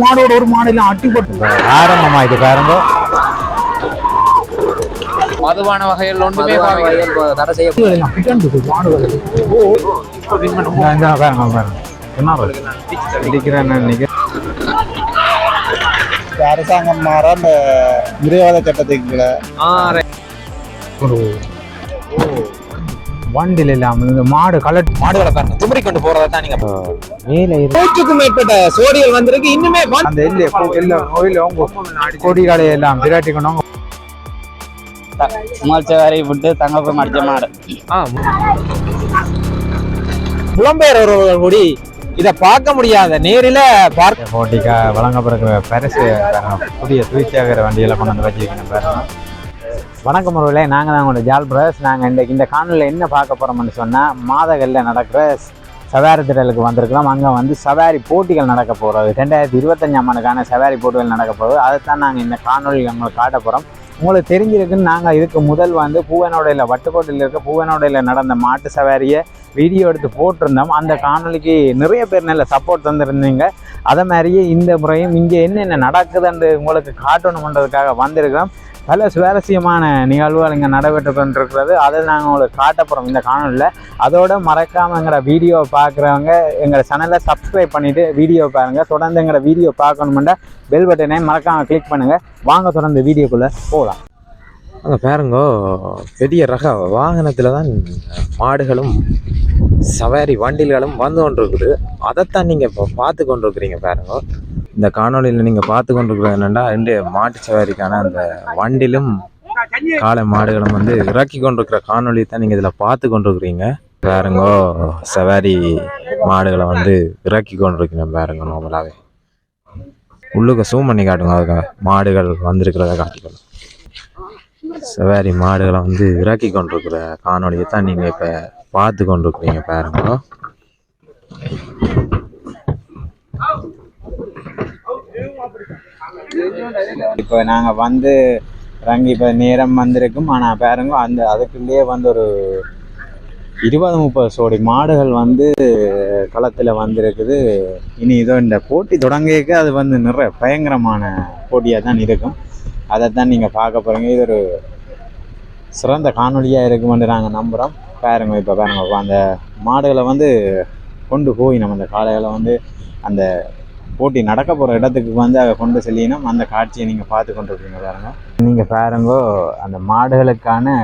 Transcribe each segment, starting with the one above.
மாடோட ஒரு மாடெல்லாம் அட்டி போட்டு ஆரம்பமா இது பாருங்க. மதுபான வகைகள் ஒன்றுமே தடை செய்ய ஓ இந்த- இந்த பாருங்க பாருங்க. என்ன இடிக்கிறேன்னு நினைக்கிறேன். அரசாங்கம் மாற அந்த விரைவாத சட்டத்துக்குள்ள. ஒரு வண்டியில் இல்லாம இந்த மாடு கலட் மாடுகளை பாருங்க துமரி கொண்டு போறதை தான் நீங்க மேலே இரு- நூற்றுக்கும் மேற்பட்ட சோடிகள் வந்திருக்கு. இன்னுமே அந்த எல்லை எல்லாம் கோயில் அவங்க கொடிகளை எல்லாம் அவங்க சுமாச்சவாரி விட்டு தங்கப்பை மடிச்ச மாடு. புலம்பெயர்வர்கள் கூடி இதை பார்க்க முடியாத நேரில பார்க்க போட்டிக்கா வழங்கப்படுகிற பரிசு. புதிய துவிச்சாகிற வண்டிகளை கொண்டு வந்து வச்சிருக்கேன் பாருங்க. வணக்கம் உறவுகளே. நாங்கள் தான் உங்களோட ஜால் பிரதர்ஸ் நாங்கள் இன்றைக்கு இந்த காணொலியில் என்ன பார்க்க போகிறோம்னு சொன்னால் மாதகல்ல நடக்கிற சவாரி திடலுக்கு வந்திருக்கிறோம் அங்கே வந்து சவாரி போட்டிகள் நடக்க போகிறது ரெண்டாயிரத்தி இருபத்தஞ்சாம் ஆண்டுக்கான சவாரி போட்டிகள் நடக்க போகுது. அதைத்தான் நாங்கள் இந்த காணொலியில் உங்களுக்கு காட்ட போகிறோம் உங்களுக்கு தெரிஞ்சிருக்குன்னு நாங்கள் இதுக்கு முதல் வந்து பூவனோடையில் வட்டுக்கோட்டையில் இருக்க பூவனோடையில் நடந்த மாட்டு சவாரியை வீடியோ எடுத்து போட்டிருந்தோம். அந்த காணொலிக்கு நிறைய பேர் நல்ல சப்போர்ட் தந்திருந்தீங்க. அதை மாதிரியே இந்த முறையும் இங்கே என்னென்ன நடக்குதுன்னு உங்களுக்கு காட்டணுன்றதுக்காக வந்திருக்கிறோம். பல சுவாரஸ்யமான நிகழ்வுகள் இங்கே நடைபெற்று கொண்டிருக்கிறது. அதை நாங்கள் உங்களுக்கு காட்டப்புறோம் இந்த காணொலியில் அதோட மறக்காமல் எங்கிற வீடியோ பார்க்குறவங்க எங்கள் சேனலை சப்ஸ்கிரைப் பண்ணிவிட்டு வீடியோ பாருங்கள் தொடர்ந்து எங்கிற வீடியோ பார்க்கணுமெண்டா பெல் பட்டனை மறக்காமல் கிளிக் பண்ணுங்கள் வாங்க தொடர்ந்து வீடியோக்குள்ளே போகலாம் அங்கே பாருங்கோ பெரிய ரக வாகனத்தில் தான் மாடுகளும் சவாரி வண்டில்களும் வந்து கொண்டிருக்குது. அதைத்தான் நீங்கள் இப்போ பார்த்து கொண்டிருக்கிறீங்க பாருங்க. இந்த காணொளியில் நீங்கள் பார்த்து கொண்டிருக்கிறது என்னென்னா ரெண்டு மாட்டு சவாரிக்கான அந்த வண்டிலும் காளை மாடுகளும் வந்து இறக்கி கொண்டிருக்கிற காணொலியை தான் நீங்கள் இதில் பார்த்து கொண்டிருக்கிறீங்க. பாருங்கோ சவாரி மாடுகளை வந்து இறக்கி கொண்டிருக்கிறேன் பாருங்க நார்மலாகவே உள்ளுக்க சூம் பண்ணி காட்டுங்க அதுக்கு மாடுகள் வந்திருக்கிறத காட்டிக்கணும் சவாரி மாடுகளை வந்து இறக்கி கொண்டிருக்கிற காணொலியை தான் நீங்கள் இப்போ பார்த்து கொண்டிருக்கிறீங்க பாருங்க. இப்போ நாங்கள் வந்து இறங்கி இப்போ நேரம் வந்திருக்கும். ஆனால் பாருங்க அந்த அதுக்குள்ளேயே வந்து ஒரு இருபது முப்பது சோடி மாடுகள் வந்து களத்தில் வந்திருக்குது. இனி இதோ இந்த போட்டி தொடங்கிக்க அது வந்து நிறைய பயங்கரமான போட்டியாக தான் இருக்கும். அதை தான் நீங்கள் பார்க்க போகிறீங்க இது ஒரு சிறந்த காணொலியாக இருக்குமென்று நாங்கள் நம்புகிறோம் பாருங்க இப்போ பாருங்க அந்த மாடுகளை வந்து கொண்டு போய் நம்ம அந்த காளைகளை வந்து அந்த போட்டி நடக்க போகிற இடத்துக்கு வந்து அதை கொண்டு செல்லினோம் அந்த காட்சியை நீங்கள் பார்த்து கொண்டிருக்கீங்க பாருங்க. நீங்கள் பாருங்கோ அந்த மாடுகளுக்கான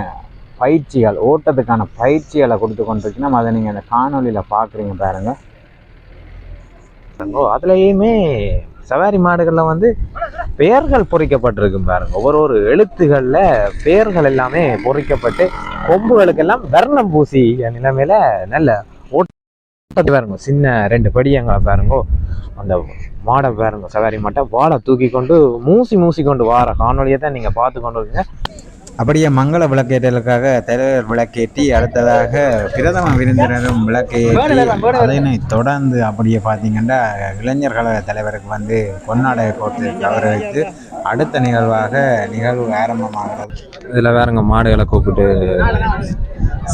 பயிற்சிகள் ஓட்டத்துக்கான பயிற்சிகளை கொடுத்து கொண்டிருக்கணும். அதை நீங்கள் அந்த காணொலியில் பார்க்குறீங்க பாருங்க. ஓ அதுலேயுமே சவாரி மாடுகளில் வந்து பெயர்கள் பொறிக்கப்பட்டிருக்கும் பாருங்க. ஒவ்வொரு ஒரு எழுத்துகளில் பெயர்கள் எல்லாமே பொறிக்கப்பட்டு கொம்புகளுக்கெல்லாம் வர்ணம் பூசி நிலைமையில நல்ல ஓட்டத்தை பாருங்க சின்ன ரெண்டு படியங்களை பாருங்க. அந்த மாடை பாருங்க சவாரி மாட்டை. வாழை தூக்கி கொண்டு மூசி மூசி கொண்டு வார காணொலியை தான் நீங்கள் பார்த்து கொண்டு இருக்கீங்க அப்படியே மங்கள விளக்கேற்றலுக்காக தலைவர் விளக்கேற்றி அடுத்ததாக பிரதம விருந்தினரும் விளக்கேற்றி அதனை தொடர்ந்து அப்படியே பார்த்தீங்கன்னா இளைஞர் கழக தலைவருக்கு வந்து பொன்னாடை போட்டு கௌரவித்து அடுத்த நிகழ்வாக நிகழ்வு ஆரம்பமாகிறது. இதில் வேறங்க மாடுகளை கூப்பிட்டு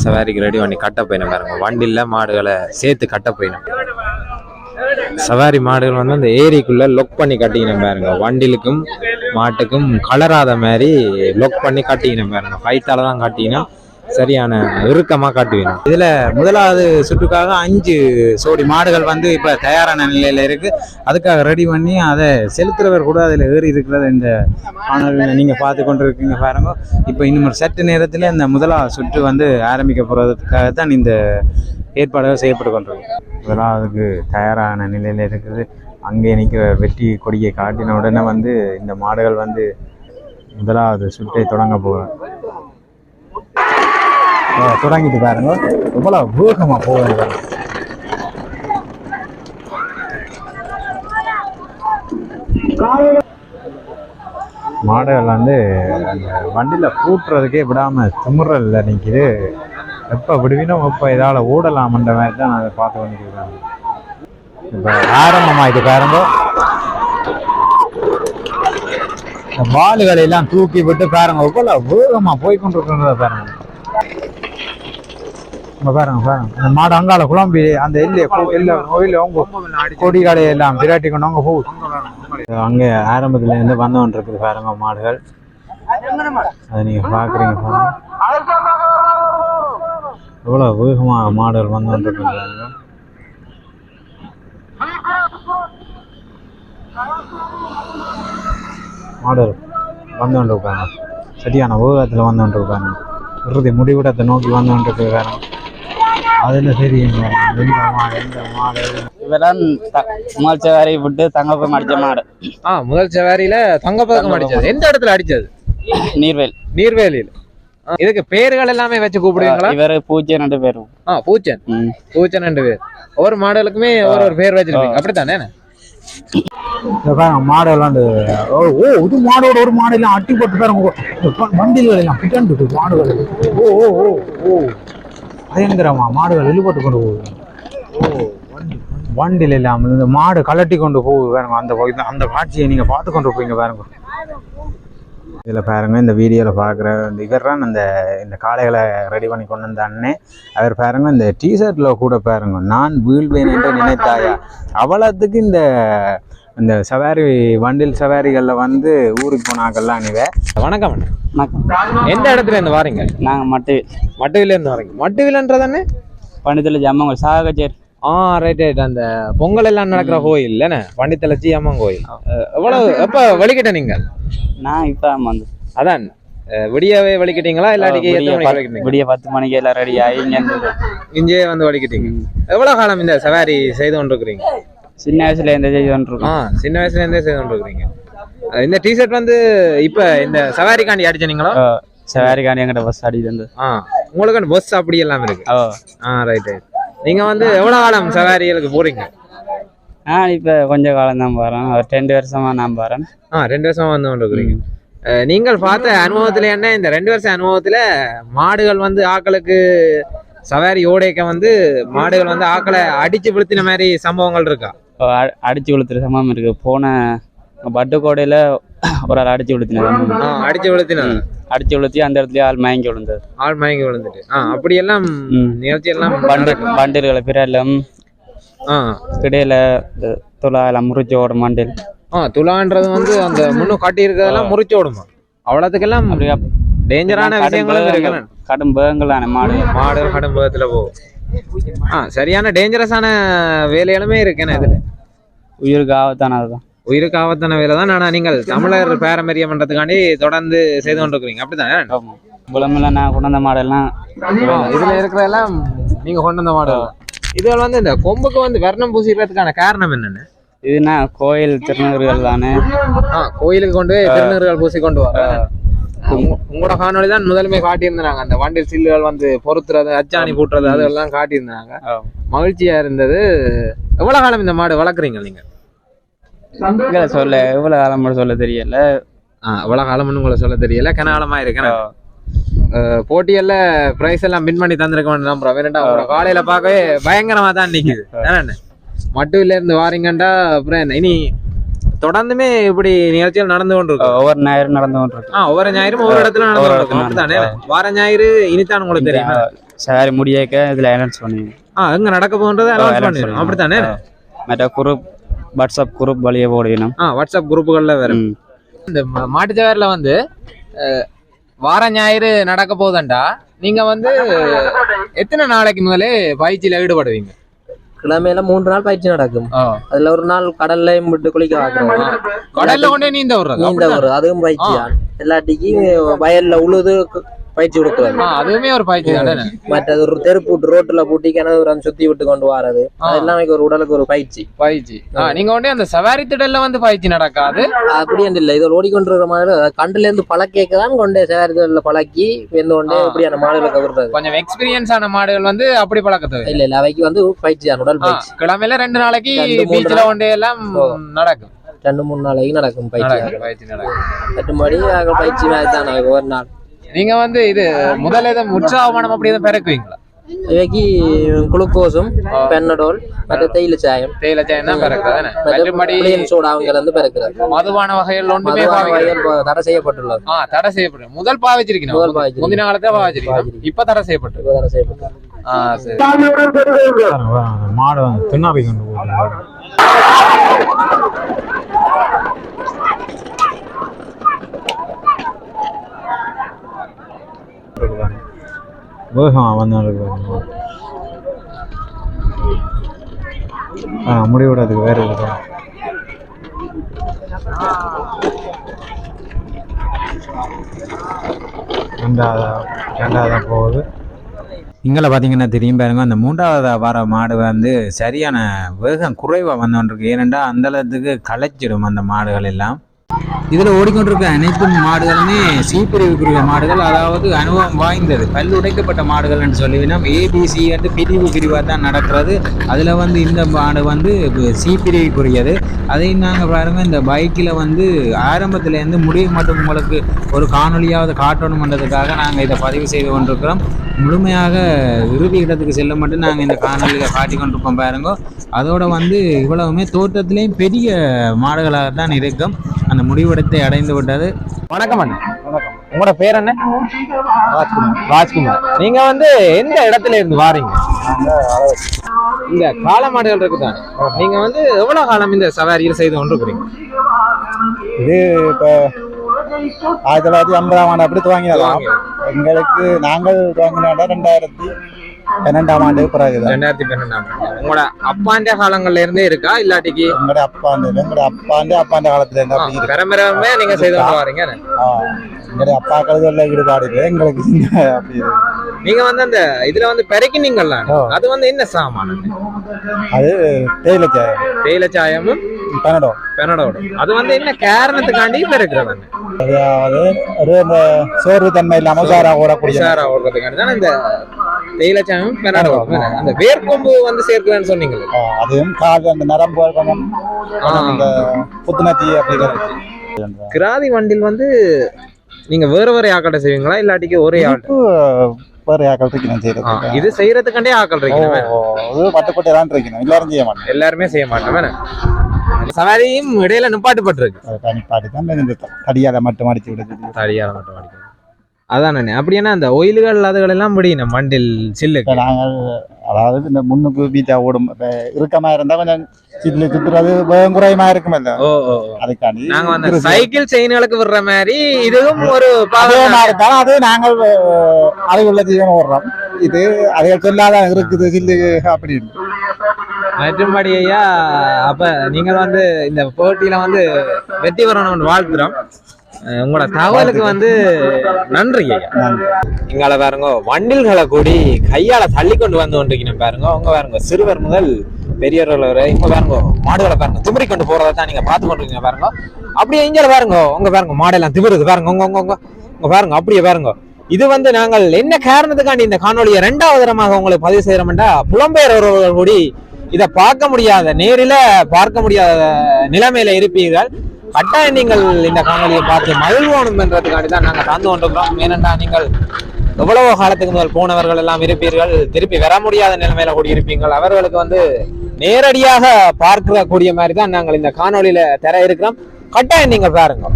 சவாரிக்கு ரெடி பண்ணி கட்ட போயினேன் பாருங்க. வண்டியில் மாடுகளை சேர்த்து கட்ட போயினேன். சவாரி மாடுகள் வந்து அந்த ஏரிக்குள்ளே லொக் பண்ணி கட்டிக்கணும் பாருங்க. வண்டிலுக்கும் மாட்டுக்கும் கலராத மாதிரி லொக் பண்ணி கட்டிக்கணும் பாருங்க. ஃபைட்டால தான் கட்டிங்கன்னா சரியான இறுக்கமாக காட்டுவேன் இதில் முதலாவது சுற்றுக்காக அஞ்சு சோடி மாடுகள் வந்து இப்போ தயாரான நிலையில் இருக்குது அதுக்காக ரெடி பண்ணி அதை செலுத்துறவர் கூட அதில் ஏறி இருக்கிறத இந்த மாணவர்கள் நீங்கள் பார்த்து கொண்டு இருக்கீங்க பாருங்க. இப்போ இன்னும் ஒரு சற்று நேரத்தில் இந்த முதலாவது சுற்று வந்து ஆரம்பிக்க போகிறதுக்காக தான் இந்த ஏற்பாடுகள் செய்யப்பட்டு கொண்டிருக்கு. முதலாவதுக்கு தயாரான நிலையில் இருக்குது. அங்கே நிற்கிற வெற்றி கொடியை காட்டின உடனே வந்து இந்த மாடுகள் வந்து முதலாவது சுற்றை தொடங்க போகிறேன் தொடங்கிட்டு பாருங்க. ரொம்ப வேகமாக போகுது. பாருங்க. மாடுகள் வந்து அந்த வண்டியில் பூட்டுறதுக்கே விடாமல் திமுறல்ல நிற்கிது எப்போ விடுவினோம் எப்போ இதால் ஓடலாமன்ற மாதிரி தான் நான் அதை பார்த்து வந்துருக்கேன் இப்போ இது பாருங்க. இந்த வாளுகளை எல்லாம் தூக்கி விட்டு பாருங்க எவ்வளோ வேகமாக போய் கொண்டிருக்கிறத பாருங்க. இங்க பாருங்க பாருங்க. அந்த மாடு அங்கால குழம்பி அந்த எல்லைய எல்ல கோயில் அவங்க கொடி கடையை எல்லாம் விராட்டி கொண்டு அவங்க போகுது. அங்கே ஆரம்பத்துல இருந்து வந்தவன் இருக்குது பாருங்க மாடுகள். அதை நீங்கள் பார்க்குறீங்க எவ்வளோ எவ்வளவு மாடல் மாடுகள் வந்து இருக்குது பாருங்க. வந்து கொண்டு சரியான வேகத்தில் வந்து கொண்டு இருக்காங்க இறுதி முடிவிடத்தை நோக்கி வந்து கொண்டு அதில் தெரியுங்க எந்த மாடு எந்த மாடு இவெல்லாம் முதல் சவாரி விட்டு தங்க போய் மடிச்ச மாடு. ஆ முதல் சவாரியில தங்கப்பதக்கம் அடிச்சது. எந்த இடத்துல அடிச்சது? நீர்வேல். நீர்வேலியில். இதுக்கு பேர்கள் எல்லாமே வச்சு கூப்பிடுவீங்களா? இவர் பூஜை ரெண்டு பேரும். ஆ பூச்சன். பூச்சன் ரெண்டு பேர். ஒவ்வொரு மாடலுக்குமே ஒரு ஒரு பேர் வச்சிருப்பீங்க. அப்படித்தானே? மாடு விளாண்டு. ஓ ஓ இது மாடோட ஒரு மாடு எல்லாம் அட்டி போட்டு பாருங்க. இந்த ப- வண்டிகள் எல்லாம் பிட்டாண்டு மாடுகள். ஓ ஓ ஓ ஓ. பயங்கரமா மாடுகள் இழுபட்டு கொண்டு போகுது. ஓ வண்டி வண்டியில் இல்லாமல் இந்த மாடு கலட்டி கொண்டு போகுது பாருங்க. அந்த அந்த காட்சியை நீங்கள் பார்த்து கொண்டு போவீங்க பாருங்க. இதில் பாருங்க இந்த வீடியோவில் பார்க்குற இந்த இவர் தான் இந்த இந்த காளைகளை ரெடி பண்ணி கொண்டு வந்த அண்ணே. அவர் பாருங்க இந்த டிஷர்ட்டில் கூட பாருங்க நான் வீழ்வேன் என்று நினைத்தாயா? அவ்வளோத்துக்கு இந்த இந்த சவாரி வண்டில் சவாரிகளில் வந்து ஊருக்கு போனாக்கெல்லாம் நீவே வணக்கம் எந்த இடத்துல இருந்து வாரீங்க? நாங்கள் மட்டுவில இருந்து வரீங்க. மட்டுவிலன்றதானே பண்டித்தில் ஜம்மங்க சாகச்சேரி ஆ ரைட் ரைட் அந்த பொங்கல் எல்லாம் நடக்கிற கோயில் இல்லைண்ணே? பண்டித்தலச்சி அம்மன் கோயில். அஹ், எவ்வளவு எப்ப வலிக்கிட்ட நீங்க நான் இப்போ வந்து. அதான். விடியவே வலிக்கிட்டீங்களா இல்லாட்டிக்கு எத்தனை மணிக்கு வலிக்கிட்டீங்க விடிய பத்து மணிக்கு எல்லாம் ரெடி ஆகி இங்கே இருந்து இங்கே வந்து வலிக்கிட்டீங்க எவ்வளவு காலம் இந்த சவாரி செய்து கொண்டிருக்கிறீங்க? சின்ன வயசுல எந்த செய்தி ஆ வந்துருக்கோம் சின்ன வயசுல இருந்தே செய்து கொண்டிருக்கிறீங்க. அஹ், இந்த டிஷர்ட் வந்து இப்ப இந்த சவாரிக்காண்டி அடிச்சனீங்களா? சவாரிக்காண்டி எங்கிட்ட பஸ் அடி வந்து ஆ உங்களுக்கு பஸ் அப்படி எல்லாம் இருக்கு. ஓ ஆ ரைட் ரைட் நீங்க வந்து எவ்வளவு காலம் சவாரிகளுக்கு போறீங்க? நான் இப்போ கொஞ்ச காலம் தான் போகிறேன் ஒரு ரெண்டு வருஷமா நான் போகிறேன் ஆ ரெண்டு வருஷமா வந்து கொண்டிருக்கிறீங்க. நீங்கள் பார்த்த அனுபவத்துல என்ன? இந்த ரெண்டு வருஷம் அனுபவத்துல மாடுகள் வந்து ஆக்களுக்கு சவாரி ஓடைக்க வந்து மாடுகள் வந்து ஆக்களை அடிச்சு விழுத்தின மாதிரி சம்பவங்கள் இருக்கா? இப்போ அ- அடிச்சு கொளுத்துற சமம் இருக்கு. போன பட்டுக்கோடையில் ஒரு ஆள் அடிச்சு ஆ, அடிச்சு விழுத்தின? அடிச்சு கொளுத்தி அந்த இடத்துல ஆள் மயங்கி விழுந்தது ஆள் மயங்கி விழுந்துட்டு. ஆ அப்படியெல்லாம் ம். நிகழ்ச்சி எல்லாம் பண்டு பண்டில்களை பிறலும் ஆ. இடையில இந்த துளா எல்லாம் முறிச்சு ஓட மண்டில் ஆ துலான்றது வந்து அந்த முன்னும் காட்டி இருக்கிறதெல்லாம் முறிச்சு விடுமா அவ்வளவுக்கெல்லாம் அப்படியே? டேஞ்சரான கடும் விஷயங்களும் கடும் பேகங்களான மாடு. மாடு கடும்பகத்துல போகும். ஆ சரியான டேஞ்சரஸான வேலைகளுமே இருக்குண்ணே இதுல? உயிருக்கு ஆபத்தானதுதான் உயிருக்கு ஆபத்தான வேலை தான். ஆனா நீங்கள் தமிழர் பாரம்பரியம் பண்றதுக்காண்டி தொடர்ந்து செய்து கொண்டிருக்கிறீங்க. அப்படித்தானே ஆமாம் குளமெல்லாம் நான் கொண்டு வந்த மாடெல்லாம் இதுல இருக்கிறதெல்லாம் நீங்க கொண்டு வந்த மாடல் இதுல வந்து இந்த கொம்புக்கு வந்து வர்ணம் பூசிக்கிறதுக்கான காரணம் என்னன்னு? இதுனா கோயில் திருநூறுகள் தானே ஆ கோயிலுக்கு கொண்டு போய் திருநீர்கள் பூசி கொண்டு வர உங்களோட காணொளி தான் முதலுமே காட்டியிருந்தாங்க. அந்த வண்டில் சில்லுகள் வந்து பொருத்துறது அச்சாணி பூட்டுறது அதெல்லாம் காட்டியிருந்தாங்க. மகிழ்ச்சியா இருந்தது. எவ்வளவு காலம் இந்த மாடு வளர்க்குறீங்க நீங்க? இல்லை சொல்ல எவ்வளோ காலம் சொல்ல தெரியல. எவ்வளவு காலம்னு உங்களை சொல்ல தெரியல. கனகாலமா இருக்கேன். போட்டியல்ல பிரைஸ் எல்லாம் வின் பண்ணி தந்திருக்க வேண்டாம் நம்புறோம் வேறண்டா உங்களோட காலையில பார்க்கவே பயங்கரமா தான் நிக்குது. மட்டும் இருந்து வாரீங்கண்டா அப்புறம் என்ன? இனி தொடர்ந்துமே இப்படி நிகழ்ச்சிகள் நடந்து கொண்டு இருக்கும் ஒவ்வொரு நேரம் நடந்து கொண்டிருக்கு. ஆ ஒவ்வொரு ஞாயிறும் ஒவ்வொரு இடத்துல நடந்து ஒவ்வொரு கொண்டு இருக்கும் இடத்துல அப்படித்தானே? வார ஞாயிறு இனித்தான் உங்களுக்கு தெரியும்? சரி முடியாக்க இதில் அனௌன்ஸ் பண்ணுவீங்க ஆ எங்க நடக்க போகுன்றது அனௌன்ஸ் பண்ணுவீங்க. அப்படித்தானே. மற்ற குரூப் வாட்ஸ்அப் குரூப் வழியே போடுவீங்க ஆ வாட்ஸ்அப் குரூப்புகள்ல வேற. ம். இந்த ம- மாட்டுச்சவாரில வந்து வார ஞாயிறு நடக்க போகுதுண்டா. நீங்க வந்து எத்தனை நாளைக்கு முதலே பயிற்சியில ஈடுபடுவீங்க? கிழமையில மூன்று நாள் பயிற்சி நடக்கும். அதுல ஒரு நாள் கடல்ல விட்டு குளிக்க வாக்குறோம் கடல்ல கொண்டே நீந்த விடுறது நீந்த ஒரு அதுவும் பயிற்சி தான் எல்லாட்டிக்கும் வயல்ல உழுது பயிற்சி கொடுக்குறது ஆ, அதுவுமே ஒரு பயிற்சி தானே? மற்றது ஒரு தெருப்பூட்டு ரோட்டுல பூட்டி கிணறு சுத்தி விட்டு கொண்டு அதெல்லாம் எனக்கு ஒரு உடலுக்கு ஒரு பயிற்சி. பயிற்சி. நீங்க கொண்டே அந்த சவாரி திடல்ல வந்து பயிற்சி நடக்காது? அப்படி அந்த இல்ல. இது ஓடிக்கொண்டிருக்கிற மாதிரி கண்டுல இருந்து பழக்கேக்க தான் கொண்டே சேரத்துல பழக்கி வெந்து கொண்டே அந்த மாடுகளை கவர்றது. கொஞ்சம் எக்ஸ்பீரியன்ஸ் ஆன மாடுகள் வந்து அப்படி பழக்கத்து இல்ல இல்ல. அவைக்கு வந்து பயிற்சி தான் உடல் பயிற்சி. கிழமையில ரெண்டு நாளைக்கு நாள். கொண்டே எல்லாம். நடக்கும். ரெண்டு மூணு நாளைக்கு நடக்கும் பயிற்சி. பயிற்சி நடக்கும். மற்றபடி அங்க பயிற்சி மாதிரி தான் ஒரு நாள். நீங்க வந்து இது முதல்ல எதுவும் உற்சாகமானம் அப்படி எதுவும் பிறக்குவீங்களா? இவைக்கு குளுக்கோஸும் பென்னடோல் மற்ற தேயிலை சாயம் தேயிலை சாயம் தான் புளியன் சோடா அவங்கள பிறக்கிறது. மதுபான வகைகள் ஒன்றுமே தடை செய்யப்பட்டுள்ளது. ஆ தடை செய்யப்படும் முதல் பாவிச்சிருக்கணும். முதல் பாவிச்சிருக்கணும். முந்தின காலத்துல பாவிச்சிருக்கணும். இப்ப தடை செய்யப்பட்டு இப்ப தடை செய்யப்பட்டுள்ளது ஆ சரி. மாடு வந்து தின்னாப்பி கொண்டு வேகம் வந்து இருக்கு ஆ வேற இருக்கு ரெண்டாவதாக போகுது. இங்கே பார்த்தீங்கன்னா தெரியும் பாருங்கள் அந்த மூன்றாவது வர மாடு வந்து சரியான வேகம் குறைவாக வந்துருக்கு ஏனென்றால் அந்த அளவுக்கு களைச்சிடும் அந்த மாடுகள் எல்லாம். இதில் ஓடிக்கொண்டிருக்க அனைத்து மாடுகளுமே சீப்பிரிவுக்குரிய மாடுகள் அதாவது அனுபவம் வாய்ந்தது. பல் உடைக்கப்பட்ட என்று சொல்லிவினா ஏபிசி வந்து பிரிவு பிரிவாக தான் நடக்கிறது. அதில் வந்து இந்த மாடு வந்து சீப்பிரிவுக்குரியது அதையும் நாங்கள் பாருங்க இந்த பைக்கில் வந்து ஆரம்பத்துலேருந்து முடிவு மட்டும் உங்களுக்கு ஒரு காணொலியாவது காட்டணுமன்றதுக்காக நாங்கள் இதை பதிவு செய்து கொண்டிருக்கிறோம். முழுமையாக இறுதி இடத்துக்கு செல்ல மட்டும் நாங்கள் இந்த காணொலியில் காட்டி கொண்டிருப்போம் பாருங்க. அதோட வந்து இவ்வளவுமே தோட்டத்திலேயும் பெரிய மாடுகளாக தான் இருக்கும். அந்த முடிவிடத்தை அடைந்து விட்டது. வணக்கம் அண்ணா. உங்களோட பேர் என்ன? ராஜ்குமார். நீங்க வந்து எந்த இடத்துல இருந்து வாரீங்க? இந்த காளை மாடுகள் இருக்குதானே? நீங்க வந்து எவ்வளவு காலம் இந்த சவாரியில் செய்து கொண்டிருக்கிறீங்க? இது இப்போ ஆயிரத்தி தொள்ளாயிரத்தி ஐம்பதாம் ஆண்டு அப்படி துவங்கினதாம் எங்களுக்கு நாங்கள் துவங்கினா ரெண்டாயிரத்தி பன்னெண்டாம் ஆண்டு பிறகுதான். ரெண்டாயிரத்தி பன்னெண்டாம் உங்களோட அப்பாண்ட காலங்கள்ல இருந்தே இருக்கா? இல்லாட்டிக்கு எங்களோட அப்பாண்டு எங்களோட அப்பாண்டு அப்பாண்ட காலத்துல இருந்து அப்படி பெரம்பெரமே நீங்க செய்து கொண்டு வாரீங்க எங்களுடைய அப்பாக்கள் உள்ள ஈடுபாடு இல்லை. எங்களுக்கு அப்படி. நீங்க வந்து அந்த இதுல வந்து பெருக்கினீங்கல்ல. அது வந்து என்ன சாமான? அது தேயிலை சாயம் தேயிலை சாயமும் பன்னடம் பெனடோடும். அது வந்து என்ன காரணத்துக்காண்டி பெருக்கிறவங்க அதாவது ஒரு சோர்வு தன்மை இல்லாம உஷாரா ஓடக்கூடிய உஷாரா ஓடுறதுக்காண்டி தான் இந்த பெனடோடும் அந்த வேர்க்கொம்பு வந்து சேர்க்கலன்னு சொன்னீங்களே அதுவும் கால் அந்த நரம்பு கொஞ்சம் இந்த புத்துணர்ச்சி அப்படி கிராதி வண்டில் வந்து நீங்க வேற வேற ஆக்கட்டை செய்வீங்களா? இல்லாட்டிக்கு ஒரே ஆள்? வேற யாக்கள் இருக்கணும் ஆ, செய்யறதுக்கு இது செய்யறதுக்காண்டே ஆக்கள் இருக்கணும் பட்டுக்கொட்டை தான் இருக்கணும். எல்லாரும் செய்ய மாட்டோம். எல்லாருமே செய்ய மாட்டோம். சவாரியும் இடையில நிப்பாட்டுப்பட்டிருக்கு. அது தனிப்பாடி தான் தடியால மட்டும் அடிச்சு விடுது தடியால மட்டும் அடிக்கணும் அதான் நானே. அப்படின்னா அந்த ஒயில்கள் அதுகள் எல்லாம் முடியணும் மண்டில் இப்ப நாங்கள் அதாவது இந்த முன்னுக்கு பீச்சா ஓடும் இப்ப இருந்தா கொஞ்சம் சில்லு வேகம் குறையமா இருக்குமல்ல? ஓ ஓ. அதுக்காண்டி நாங்க வந்து. சைக்கிள் செயின்களுக்கு விடுற மாதிரி இதுவும் ஒரு மாதிரி தான் அது நாங்கள் அது உள்ள ஜீவனம் ஓடுறோம். இது அதுகள் சொல்லாதான் இருக்குது சில்லு அப்படின்னு. மற்றும்படி ஐயா அப்ப நீங்கள் வந்து இந்த போட்டியில வந்து வெற்றி பெறணும்னு வாழ்த்துறோம். உங்களோட தகவலுக்கு வந்து நன்றி ஐயா இங்கால பாருங்க வண்டில்களை கூடி கையால தள்ளி கொண்டு வந்து கொண்டிருக்கணும் பாருங்க. உங்க பாருங்க சிறுவர் முதல் பெரியவர்கள் வரை இப்ப பாருங்க மாடுகளை பாருங்க திமிரி கொண்டு போறதை தான் நீங்க பார்த்து கொண்டிருக்கீங்க பாருங்க. அப்படியே இங்க பாருங்க உங்க பாருங்க மாடெல்லாம் திமிருது பாருங்க உங்க உங்க உங்க உங்க பாருங்க அப்படியே பாருங்க. இது வந்து நாங்கள் என்ன காரணத்துக்காண்டி இந்த காணொலியை ரெண்டாவது தரமாக உங்களுக்கு பதிவு செய்யறோம்டா புலம்பெயர்வர்கள் கூடி இதை பார்க்க முடியாத நேரில பார்க்க முடியாத நிலைமையில இருப்பீர்கள். கட்டாயம் நீங்கள் இந்த காணொலியை பார்த்து மகிழ்வோணும் என்றதுக்காண்டி தான் நாங்கள் தந்து கொண்டிருக்கிறோம். ஏனென்றால் நீங்கள் எவ்வளவோ காலத்துக்கு முதல் போனவர்கள் எல்லாம் இருப்பீர்கள். திருப்பி வர முடியாத நிலைமையில கூடி இருப்பீங்கள் அவர்களுக்கு வந்து நேரடியாக பார்க்க கூடிய மாதிரி தான் நாங்கள் இந்த காணொலியில தர இருக்கிறோம். கட்டாயம் நீங்கள் பாருங்க.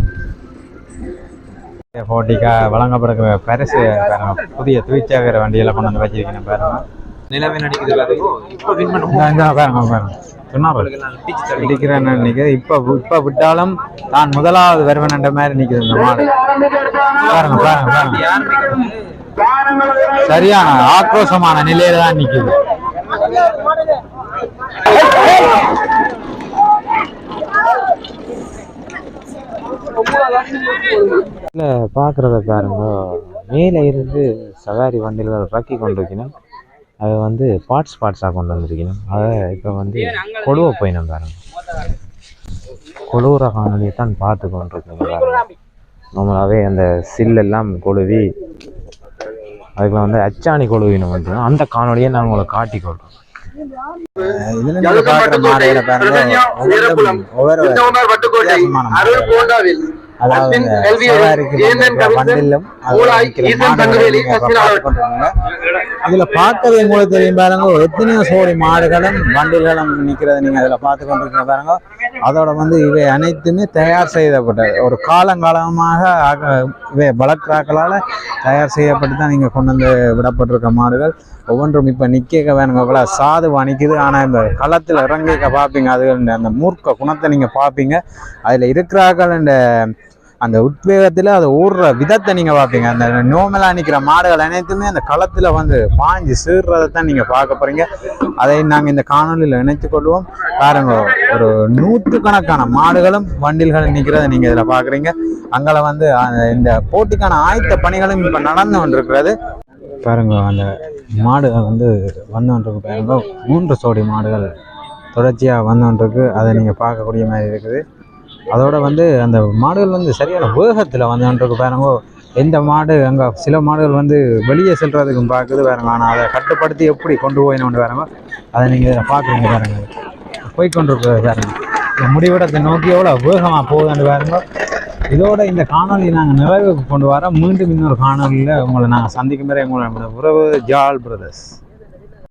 போட்டிக்காக வழங்கப்படுகிற பரிசு புதிய துவிச்சாகிற வண்டியில கொண்டு வந்து வச்சிருக்கேன் பாருங்க. நிலைமை நடிக்கிறது எல்லாத்துக்கும். இப்போ வின் பண்ண இந்த- இந்த பாருங்க பாருங்க சொன்னாரு இடிக்கிறேன்னு நினைக்குது இப்ப இப்ப விட்டாலும் தான் முதலாவது வருவன்ன்ற மாதிரி நிக்குது இந்த மாடு. பாருங்க பாருங்க பாருங்க. சரியான ஆக்ரோஷமான நிலையில தான் நிக்குது. இல்லை பார்க்குறத பாருங்க. மேலே இருந்து சவாரி வண்டிகள் இறக்கி கொண்டிருக்கணும் அதை வந்து பார்ட்ஸ் பார்ட்ஸாக கொண்டு வந்திருக்கணும். அதை இப்போ வந்து கொழுவ போயினோம் பாருங்க. கொழுவுற காணொலியை தான் பார்த்து கொண்டிருக்கணும் பாருங்க. நம்மளாவே அந்த சில்லெல்லாம் கொழுவி அதுக்கு வந்து அச்சாணி கொழுவினம் வந்து அந்த காணொலியை நான் உங்களுக்கு காட்டி இதுல பாக்குற பாருங்க ஒவ்வொன்றும் ஒவ்வொரு வித்தியாசமான கொண்டிருக்கீங்க. இதுல பார்க்கவே உங்களுக்கு தெரியும் பாருங்க எத்தனையோ சோடி மாடுகளும் வண்டிகளும் நிக்கிறத நீங்க அதுல பார்த்து கொண்டிருக்கீங்க பாருங்க அதோட வந்து இவை அனைத்துமே தயார் செய்யப்பட்ட ஒரு காலங்காலமாக ஆக- இவை வளர்க்குறாக்களால் தயார் செய்யப்பட்டு தான் நீங்கள் கொண்டு வந்து விடப்பட்டிருக்க மாடுகள். ஒவ்வொன்றும் இப்போ நிற்க வேணுங்க சாது வணிக்குது. ஆனால் இந்த களத்தில் இறங்கிக்க பார்ப்பீங்க அது இந்த- அந்த மூர்க்க குணத்தை நீங்கள் பார்ப்பீங்க அதில் இருக்கிறார்கள் இந்த அந்த உத்வேகத்தில் அதை ஊடுற விதத்தை நீங்கள் பார்ப்பீங்க. அந்த நோமலாக நிற்கிற மாடுகள் அனைத்துமே அந்த களத்தில் வந்து பாஞ்சு சீர்றதை தான் நீங்கள் பார்க்க போகிறீங்க அதை நாங்கள் இந்த காணொலியில் இணைத்து கொள்வோம். பாருங்க ஒரு நூற்றுக்கணக்கான மாடுகளும் வண்டில்களும் நிற்கிறத நீங்கள் இதில் பார்க்குறீங்க. அங்கே வந்து அந்த- இந்த போட்டிக்கான ஆயத்த பணிகளும் இப்போ நடந்து கொண்டிருக்கிறது. பாருங்க அந்த மாடுகள் வந்து வந்து பாருங்க. மூன்று சோடி மாடுகள் தொடர்ச்சியாக வந்து அதை நீங்கள் பார்க்கக்கூடிய மாதிரி இருக்குது. அதோட வந்து அந்த மாடுகள் வந்து சரியான வேகத்தில் வந்து பாருங்க. எந்த மாடு அங்கே சில மாடுகள் வந்து வெளியே செல்கிறதுக்கும் பார்க்குது பாருங்க. ஆனால் அதை கட்டுப்படுத்தி எப்படி கொண்டு போயினோன்னு பாருங்க. அதை நீங்கள் இதில் பார்க்குறீங்க பாருங்க. போய் கொண்டிருக்கு பாருங்க. இந்த முடிவிடத்தை நோக்கி எவ்வளோ வேகமாக போகுதுன்னு பாருங்க. இதோட இந்த காணொலி நாங்கள் நிறைவுக்கு கொண்டு வரோம் மீண்டும் இன்னொரு காணொலியில் உங்களை நாங்கள் சந்திக்கும் வரை உங்களை உறவு ஜால் பிரதர்ஸ்